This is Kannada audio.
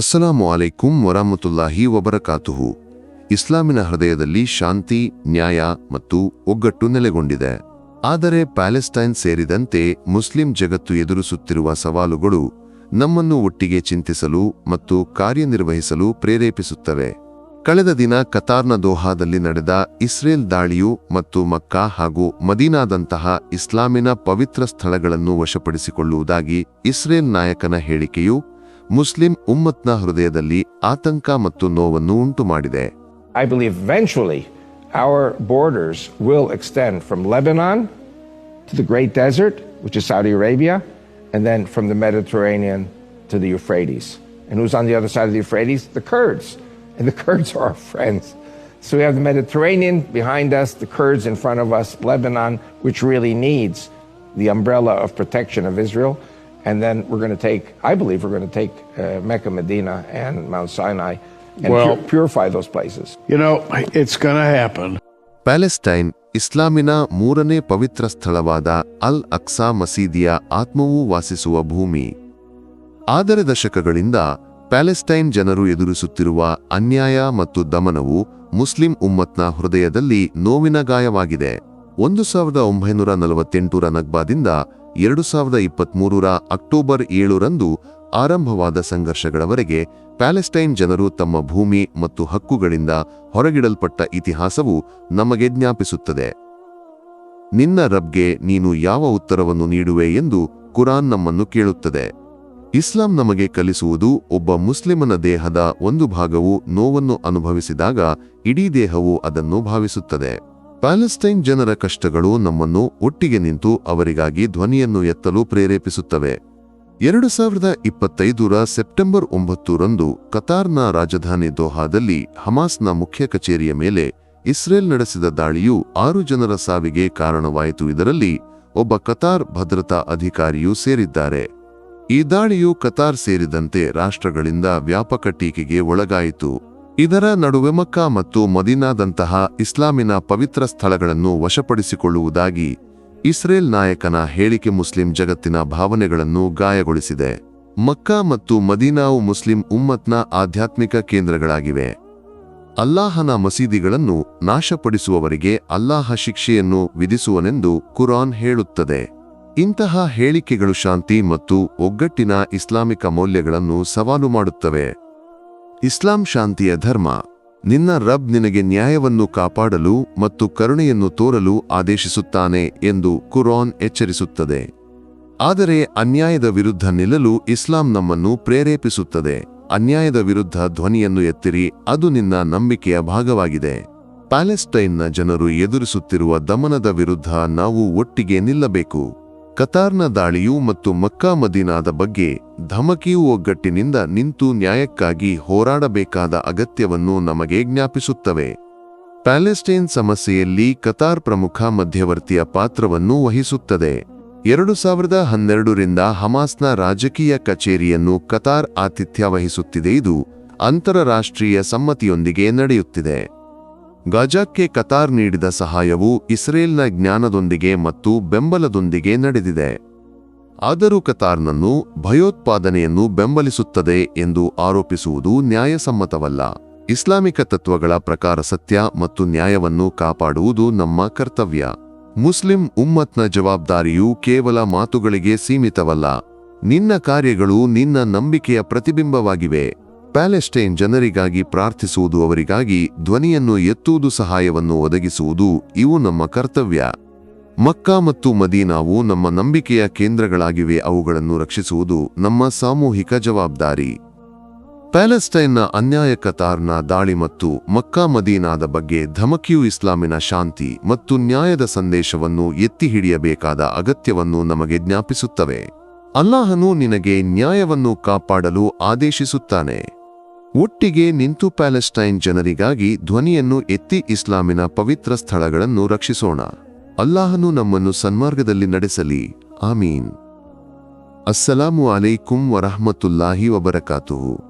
ಅಸ್ಸಲಾಮು ಅಲೈಕುಂ ವರಹಮತುಲ್ಲಾಹಿ ವಬರಕಾತುಹು. ಇಸ್ಲಾಮಿನ ಹೃದಯದಲ್ಲಿ ಶಾಂತಿ, ನ್ಯಾಯ ಮತ್ತು ಒಗ್ಗಟ್ಟು ನೆಲೆಗೊಂಡಿದೆ. ಆದರೆ ಪ್ಯಾಲೆಸ್ಟೈನ್ ಸೇರಿದಂತೆ ಮುಸ್ಲಿಂ ಜಗತ್ತು ಎದುರಿಸುತ್ತಿರುವ ಸವಾಲುಗಳು ನಮ್ಮನ್ನು ಒಟ್ಟಿಗೆ ಚಿಂತಿಸಲು ಮತ್ತು ಕಾರ್ಯನಿರ್ವಹಿಸಲು ಪ್ರೇರೇಪಿಸುತ್ತವೆ. ಕಳೆದ ದಿನ ಕತಾರ್ನ ದೋಹಾದಲ್ಲಿ ನಡೆದ ಇಸ್ರೇಲ್ ದಾಳಿಯು ಮತ್ತು ಮಕ್ಕಾ ಹಾಗೂ ಮದೀನಾದಂತಹ ಇಸ್ಲಾಮಿನ ಪವಿತ್ರ ಸ್ಥಳಗಳನ್ನು ವಶಪಡಿಸಿಕೊಳ್ಳುವುದಾಗಿ ಇಸ್ರೇಲ್ ನಾಯಕನ ಹೇಳಿಕೆಯು ಮುಸ್ಲಿಂ ಉಮ್ಮತ್ನ ಹೃದಯದಲ್ಲಿ ಆತಂಕ ಮತ್ತು ನೋವನ್ನು ಉಂಟುಮಾಡಿದೆ I believe eventually our borders will extend from Lebanon to the Great Desert, which is Saudi Arabia, and then from the Mediterranean to the Euphrates. And who's on the other side of the Euphrates? The Kurds. And the Kurds are our friends. So we have the Mediterranean behind us, the Kurds in front of us, Lebanon, which really needs the umbrella of protection of Israel. And then we're going to take, I believe we're going to take uh, Mecca, Medina, and Mount Sinai and Well- pu- purify those places. You know, it's going to happen. Palestine ಇಸ್ಲಾಮಿನ ಮೂರನೇ ಪವಿತ್ರ ಸ್ಥಳವಾದ ಅಲ್ ಅಕ್ಸಾ ಮಸೀದಿಯ ಆತ್ಮವೂ ವಾಸಿಸುವ ಭೂಮಿ ಆದರೆ ದಶಕಗಳಿಂದ ಪ್ಯಾಲೆಸ್ಟೈನ್ ಜನರು ಎದುರಿಸುತ್ತಿರುವ ಅನ್ಯಾಯ ಮತ್ತು ದಮನವು ಮುಸ್ಲಿಂ ಉಮ್ಮತ್ನ ಹೃದಯದಲ್ಲಿ ನೋವಿನ ಗಾಯವಾಗಿದೆ ಒಂದು ಸಾವಿರದ ಒಂಬೈನೂರ ನಲವತ್ತೆಂಟರ ನಗ್ಬಾದಿಂದ ಎರಡು ಸಾವಿರದ ಇಪ್ಪತ್ಮೂರರ ಅಕ್ಟೋಬರ್ ಏಳರಂದು ಆರಂಭವಾದ ಸಂಘರ್ಷಗಳವರೆಗೆ ಪ್ಯಾಲೆಸ್ಟೈನ್ ಜನರು ತಮ್ಮ ಭೂಮಿ ಮತ್ತು ಹಕ್ಕುಗಳಿಂದ ಹೊರಗಿಡಲ್ಪಟ್ಟ ಇತಿಹಾಸವು ನಮಗೆ ಜ್ಞಾಪಿಸುತ್ತದೆ. ನಿನ್ನ ರಬ್ಗೆ ನೀನು ಯಾವ ಉತ್ತರವನ್ನು ನೀಡುವೆ ಎಂದು ಕುರಾನ್ ನಮ್ಮನ್ನು ಕೇಳುತ್ತದೆ. ಇಸ್ಲಾಂ ನಮಗೆ ಕಲಿಸುವುದು ಒಬ್ಬ ಮುಸ್ಲಿಮನ ದೇಹದ ಒಂದು ಭಾಗವು ನೋವನ್ನು ಅನುಭವಿಸಿದಾಗ ಇಡೀ ದೇಹವು ಅದನ್ನು ಭಾವಿಸುತ್ತದೆ. ಪ್ಯಾಲೆಸ್ಟೈನ್ ಜನರ ಕಷ್ಟಗಳು ನಮ್ಮನ್ನು ಒಟ್ಟಿಗೆ ನಿಂತು ಅವರಿಗಾಗಿ ಧ್ವನಿಯನ್ನು ಎತ್ತಲು ಪ್ರೇರೇಪಿಸುತ್ತವೆ. ಎರಡು ಸಾವಿರದ ಇಪ್ಪತ್ತೈದರ ಸೆಪ್ಟೆಂಬರ್ ಒಂಬತ್ತರಂದು ಕತಾರ್ನ ರಾಜಧಾನಿ ದೋಹಾದಲ್ಲಿ ಹಮಾಸ್ನ ಮುಖ್ಯ ಕಚೇರಿಯ ಮೇಲೆ ಇಸ್ರೇಲ್ ನಡೆಸಿದ ದಾಳಿಯು ಆರು ಜನರ ಸಾವಿಗೆ ಕಾರಣವಾಯಿತು. ಇದರಲ್ಲಿ ಒಬ್ಬ ಕತಾರ್ ಭದ್ರತಾ ಅಧಿಕಾರಿಯೂ ಸೇರಿದ್ದಾರೆ. ಈ ದಾಳಿಯು ಕತಾರ್ ಸೇರಿದಂತೆ ರಾಷ್ಟ್ರಗಳಿಂದ ವ್ಯಾಪಕ ಟೀಕೆಗೆ ಒಳಗಾಯಿತು. ಇದರ ನಡುವೆ ಮಕ್ಕಾ ಮತ್ತು ಮದೀನಾದಂತಹ ಇಸ್ಲಾಮಿನ ಪವಿತ್ರ ಸ್ಥಳಗಳನ್ನು ವಶಪಡಿಸಿಕೊಳ್ಳುವುದಾಗಿ ಇಸ್ರೇಲ್ ನಾಯಕನ ಹೇಳಿಕೆ ಮುಸ್ಲಿಂ ಜಗತ್ತಿನ ಭಾವನೆಗಳನ್ನು ಗಾಯಗೊಳಿಸಿದೆ. ಮಕ್ಕಾ ಮತ್ತು ಮದೀನಾವು ಮುಸ್ಲಿಂ ಉಮ್ಮತ್ನ ಆಧ್ಯಾತ್ಮಿಕ ಕೇಂದ್ರಗಳಾಗಿವೆ. ಅಲ್ಲಾಹನ ಮಸೀದಿಗಳನ್ನು ನಾಶಪಡಿಸುವವರಿಗೆ ಅಲ್ಲಾಹ ಶಿಕ್ಷೆಯನ್ನು ವಿಧಿಸುವನೆಂದು ಕುರಾನ್ ಹೇಳುತ್ತದೆ. ಇಂತಹ ಹೇಳಿಕೆಗಳು ಶಾಂತಿ ಮತ್ತು ಒಗ್ಗಟ್ಟಿನ ಇಸ್ಲಾಮಿಕ ಮೌಲ್ಯಗಳನ್ನು ಸವಾಲು ಮಾಡುತ್ತವೆ. ಇಸ್ಲಾಂ ಶಾಂತಿಯ ಧರ್ಮ, ನಿನ್ನ ರಬ್ ನಿನಗೆ ನ್ಯಾಯವನ್ನು ಕಾಪಾಡಲು ಮತ್ತು ಕರುಣೆಯನ್ನು ತೋರಲು ಆದೇಶಿಸುತ್ತಾನೆ ಎಂದು ಕುರಾನ್ ಎಚ್ಚರಿಸುತ್ತದೆ. ಆದರೆ ಅನ್ಯಾಯದ ವಿರುದ್ಧ ನಿಲ್ಲಲು ಇಸ್ಲಾಂ ನಮ್ಮನ್ನು ಪ್ರೇರೇಪಿಸುತ್ತದೆ. ಅನ್ಯಾಯದ ವಿರುದ್ಧ ಧ್ವನಿಯನ್ನು ಎತ್ತಿರಿ, ಅದು ನಿನ್ನ ನಂಬಿಕೆಯ ಭಾಗವಾಗಿದೆ. ಪ್ಯಾಲೆಸ್ಟೈನ್ನ ಜನರು ಎದುರಿಸುತ್ತಿರುವ ದಮನದ ವಿರುದ್ಧ ನಾವು ಒಟ್ಟಿಗೆ ನಿಲ್ಲಬೇಕು. ಕತಾರ್ನ ದಾಳಿಯು ಮತ್ತು ಮಕ್ಕಾ ಮದೀನಾದ ಬಗ್ಗೆ ಧಮಕಿಯು ಒಗ್ಗಟ್ಟಿನಿಂದ ನಿಂತು ನ್ಯಾಯಕ್ಕಾಗಿ ಹೋರಾಡಬೇಕಾದ ಅಗತ್ಯವನ್ನು ನಮಗೆ ಜ್ಞಾಪಿಸುತ್ತವೆ. ಪ್ಯಾಲೆಸ್ಟೈನ್ ಸಮಸ್ಯೆಯಲ್ಲಿ ಕತಾರ್ ಪ್ರಮುಖ ಮಧ್ಯವರ್ತಿಯ ಪಾತ್ರವನ್ನು ವಹಿಸುತ್ತದೆ. ಎರಡು ಸಾವಿರದ ಹನ್ನೆರಡರಿಂದ ಹಮಾಸ್ನ ರಾಜಕೀಯ ಕಚೇರಿಯನ್ನು ಕತಾರ್ ಆತಿಥ್ಯ ವಹಿಸುತ್ತಿದೆ. ಇದು ಅಂತಾರಾಷ್ಟ್ರೀಯ ಸಮ್ಮತಿಯೊಂದಿಗೆ ನಡೆಯುತ್ತಿದೆ. ಗಾಜಾಕ್ಕೆ ಕತಾರ್ ನೀಡಿದ ಸಹಾಯವು ಇಸ್ರೇಲ್ನ ಜ್ಞಾನದೊಂದಿಗೆ ಮತ್ತು ಬೆಂಬಲದೊಂದಿಗೆ ನಡೆದಿದೆ. ಆದರೂ ಕತಾರ್ನನ್ನು ಭಯೋತ್ಪಾದನೆಯನ್ನು ಬೆಂಬಲಿಸುತ್ತದೆ ಎಂದು ಆರೋಪಿಸುವುದು ನ್ಯಾಯಸಮ್ಮತವಲ್ಲ. ಇಸ್ಲಾಮಿಕ ತತ್ವಗಳ ಪ್ರಕಾರ ಸತ್ಯ ಮತ್ತು ನ್ಯಾಯವನ್ನು ಕಾಪಾಡುವುದು ನಮ್ಮ ಕರ್ತವ್ಯ. ಮುಸ್ಲಿಂ ಉಮ್ಮತ್ನ ಜವಾಬ್ದಾರಿಯು ಕೇವಲ ಮಾತುಗಳಿಗೆ ಸೀಮಿತವಲ್ಲ. ನಿನ್ನ ಕಾರ್ಯಗಳು ನಿನ್ನ ನಂಬಿಕೆಯ ಪ್ರತಿಬಿಂಬವಾಗಿವೆ. ಪ್ಯಾಲೆಸ್ಟೈನ್ ಜನರಿಗಾಗಿ ಪ್ರಾರ್ಥಿಸುವುದು ಅವರಿಗಾಗಿ ಧ್ವನಿಯನ್ನು ಎತ್ತುವುದು ಸಹಾಯವನ್ನು ಒದಗಿಸುವುದು ಇವು ನಮ್ಮ ಕರ್ತವ್ಯ. ಮಕ್ಕಾ ಮತ್ತು ಮದೀನಾವು ನಮ್ಮ ನಂಬಿಕೆಯ ಕೇಂದ್ರಗಳಾಗಿವೆ, ಅವುಗಳನ್ನು ರಕ್ಷಿಸುವುದು ನಮ್ಮ ಸಾಮೂಹಿಕ ಜವಾಬ್ದಾರಿ. ಪ್ಯಾಲೆಸ್ಟೈನ್ನ ಅನ್ಯಾಯ ಕತಾರ್ನ ದಾಳಿ ಮತ್ತು ಮಕ್ಕಾ ಮದೀನಾದ ಬಗ್ಗೆ ಧಮಕಿಯು ಇಸ್ಲಾಮಿನ ಶಾಂತಿ ಮತ್ತು ನ್ಯಾಯದ ಸಂದೇಶವನ್ನು ಎತ್ತಿ ಹಿಡಿಯಬೇಕಾದ ಅಗತ್ಯವನ್ನು ನಮಗೆ ಜ್ಞಾಪಿಸುತ್ತವೆ. ಅಲ್ಲಾಹನು ನಿನಗೆ ನ್ಯಾಯವನ್ನು ಕಾಪಾಡಲು ಆದೇಶಿಸುತ್ತಾನೆ. ಒಟ್ಟಿಗೆ ನಿಂತು ಪ್ಯಾಲೆಸ್ಟೈನ್ ಜನರಿಗಾಗಿ ಧ್ವನಿಯನ್ನು ಎತ್ತಿ ಇಸ್ಲಾಮಿನ ಪವಿತ್ರ ಸ್ಥಳಗಳನ್ನು ರಕ್ಷಿಸೋಣ. ಅಲ್ಲಾಹನು ನಮ್ಮನ್ನು ಸನ್ಮಾರ್ಗದಲ್ಲಿ ನಡೆಸಲಿ. ಆಮೀನ್. ಅಸ್ಸಲಾಮು ಅಲೈಕುಂ ವರಹಮತುಲ್ಲಾಹಿ ವಬರಕಾತುಹು.